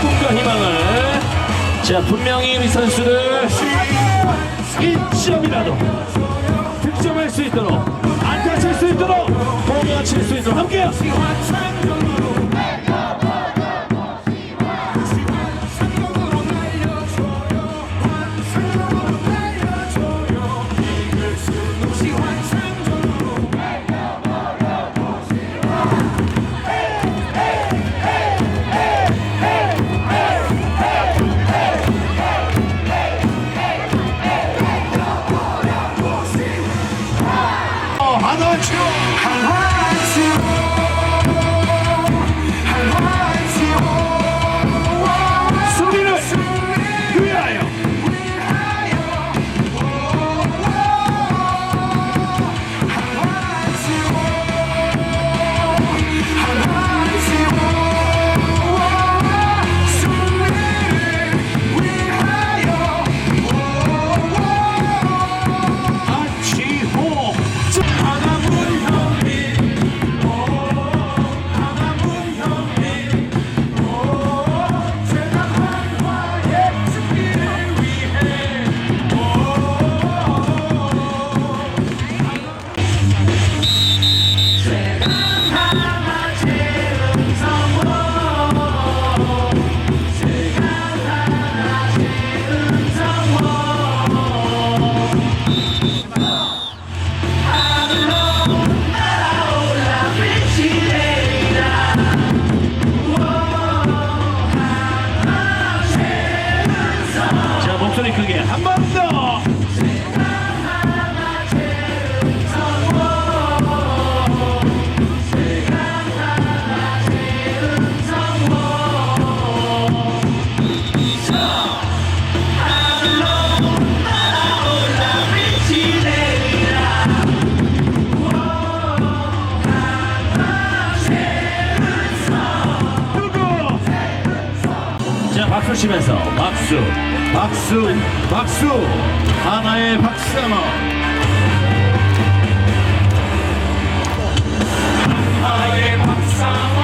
꿈과 희망을. 자 분명히 우리 선수들 1점이라도. 득점할 수 있도록 안타칠 수 있도록 공을 칠수 있도록 함께 박수 치면서 박수 박수 박수. 하나의 박수 한번 하나의 박수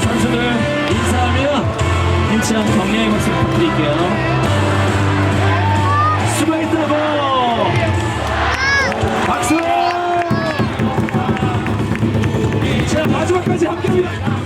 선수들 인사하면 힘찬 격려의 박수 부탁드릴게요. 수고했다고! 박수! 자, 마지막까지 함께합니다.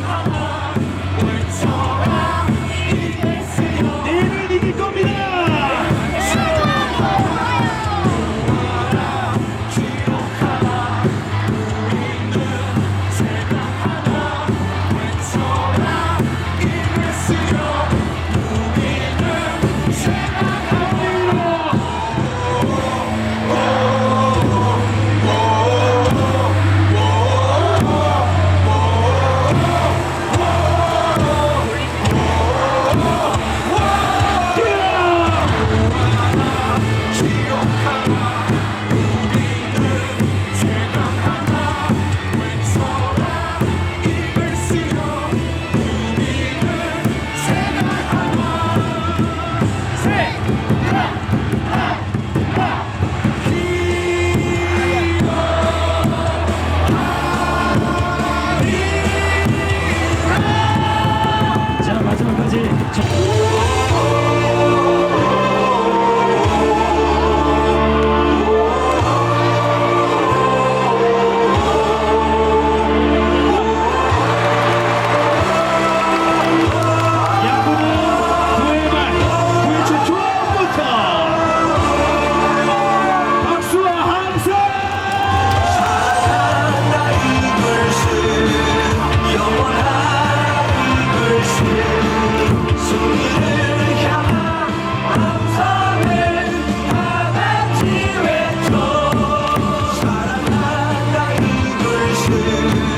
blue.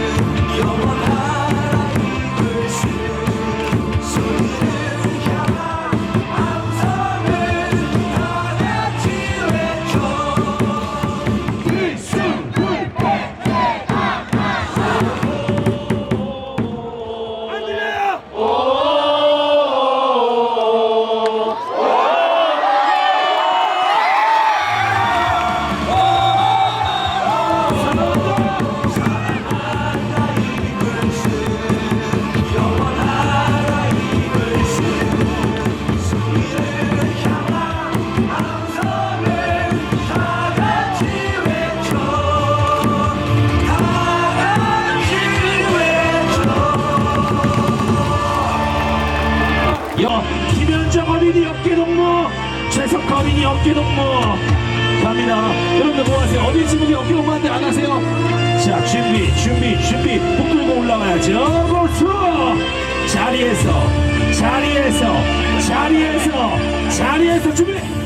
준비 준비 준비. 목 들고 올라가야죠. 고수 자리에서 자리에서 자리에서 자리에서 준비